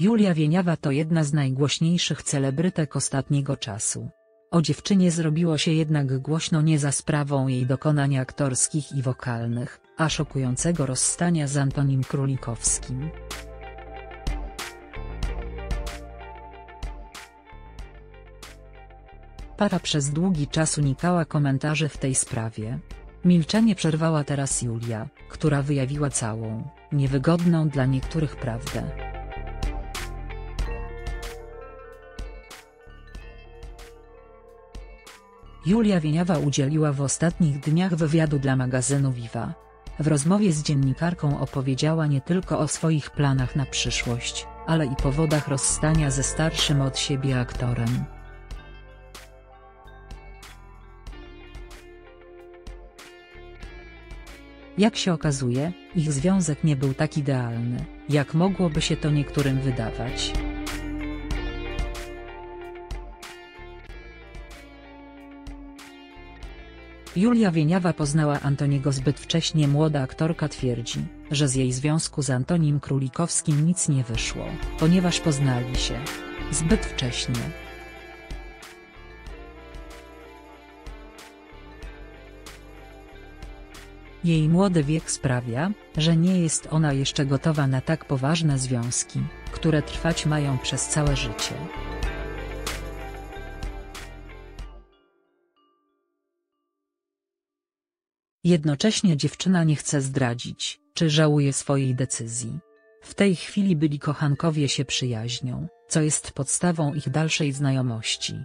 Julia Wieniawa to jedna z najgłośniejszych celebrytek ostatniego czasu. O dziewczynie zrobiło się jednak głośno nie za sprawą jej dokonań aktorskich i wokalnych, a szokującego rozstania z Antonim Królikowskim. Para przez długi czas unikała komentarzy w tej sprawie. Milczenie przerwała teraz Julia, która wyjawiła całą, niewygodną dla niektórych prawdę. Julia Wieniawa udzieliła w ostatnich dniach wywiadu dla magazynu Viva. W rozmowie z dziennikarką opowiedziała nie tylko o swoich planach na przyszłość, ale i powodach rozstania ze starszym od siebie aktorem. Jak się okazuje, ich związek nie był tak idealny, jak mogłoby się to niektórym wydawać. Julia Wieniawa poznała Antoniego zbyt wcześnie młoda aktorka twierdzi, że z jej związku z Antonim Królikowskim nic nie wyszło, ponieważ poznali się zbyt wcześnie. Jej młody wiek sprawia, że nie jest ona jeszcze gotowa na tak poważne związki, które trwać mają przez całe życie. Jednocześnie dziewczyna nie chce zdradzić, czy żałuje swojej decyzji. W tej chwili byli kochankowie się przyjaźnią, co jest podstawą ich dalszej znajomości.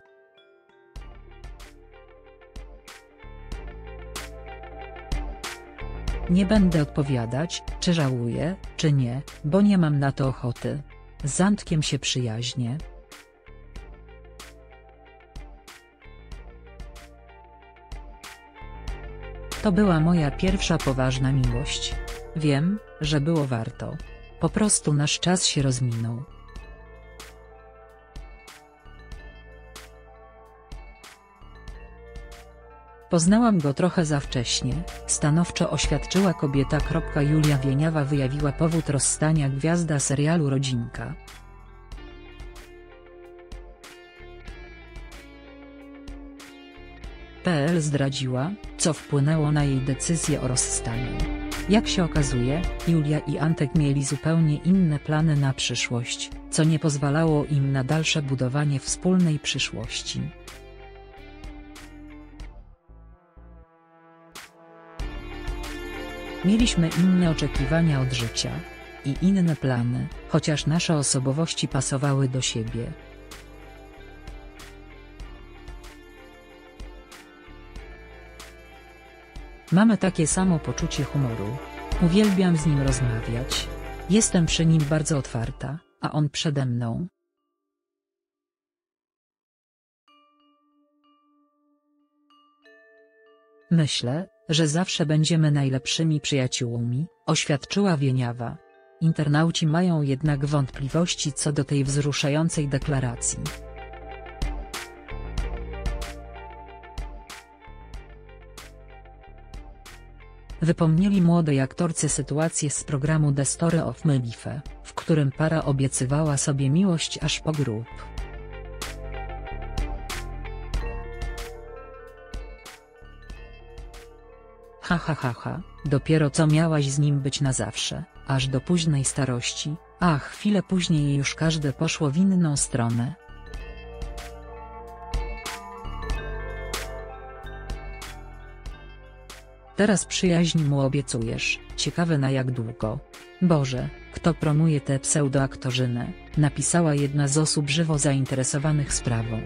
Nie będę odpowiadać, czy żałuję, czy nie, bo nie mam na to ochoty. Z Antkiem się przyjaźnię. To była moja pierwsza poważna miłość. Wiem, że było warto. Po prostu nasz czas się rozminął. Poznałam go trochę za wcześnie, stanowczo oświadczyła kobieta. Julia Wieniawa wyjawiła powód rozstania gwiazda serialu Rodzinka. PL zdradziła, co wpłynęło na jej decyzję o rozstaniu. Jak się okazuje, Julia i Antek mieli zupełnie inne plany na przyszłość, co nie pozwalało im na dalsze budowanie wspólnej przyszłości. Mieliśmy inne oczekiwania od życia. I inne plany, chociaż nasze osobowości pasowały do siebie. Mamy takie samo poczucie humoru. Uwielbiam z nim rozmawiać. Jestem przy nim bardzo otwarta, a on przede mną. Myślę, że zawsze będziemy najlepszymi przyjaciółmi, oświadczyła Wieniawa. Internauci mają jednak wątpliwości co do tej wzruszającej deklaracji. Wypomnieli młodej aktorce sytuację z programu The Story of My Life, w którym para obiecywała sobie miłość aż po grób. Ha ha ha ha, dopiero co miałaś z nim być na zawsze, aż do późnej starości, a chwilę później już każde poszło w inną stronę. Teraz przyjaźń mu obiecujesz, ciekawe na jak długo. Boże, kto promuje tę pseudoaktorzynę, napisała jedna z osób żywo zainteresowanych sprawą.